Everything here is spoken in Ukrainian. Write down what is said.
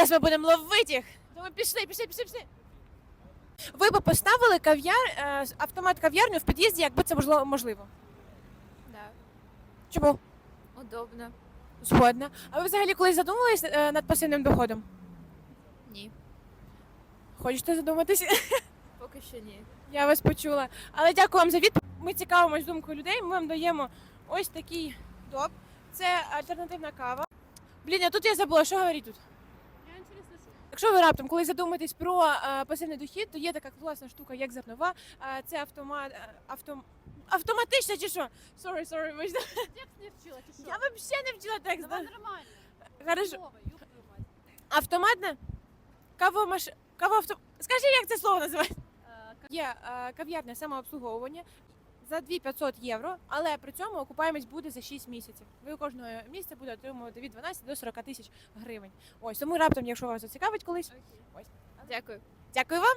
Зараз ми будемо ловити їх. Тому пішли, пішли, пішли, пішли. Ви б поставили кав'яр, е, автомат кав'ярню в під'їзді, якби це можливо можливо. Да. Чому? Удобно. Згодна. А ви взагалі колись задумувались е, над пасивним доходом? Ні. Хочете задуматися? Поки що ні. Я вас почула. Але дякую вам за відповідь. Ми цікавимось думкою людей. Ми вам даємо ось такий доп. Це альтернативна кава. Блін, а тут я забула, що говорити тут. Якщо ви раптом коли задумаєтесь про е, пасивний дохід, то є така класна штука, як зернова. Е, це автомат, е, автом... автоматична чи що? Sorry, sorry, вибачте. Текст не вчила, ти що? Я взагалі не вчила текст. Давай нормально. Хорошо. Слово, ёб твою мать. Автоматна? Кавомаш... Кавоавто... Скажи, як це слово називається? Е, Є е, кав'ярня самообслуговування за 2500 євро, але при цьому окупаємість буде за 6 місяців. Ви кожного місяця буде отримувати від 12 до 40 тисяч гривень. Ось тому раптом, якщо вас зацікавить колись, ось Дякую. дякую вам.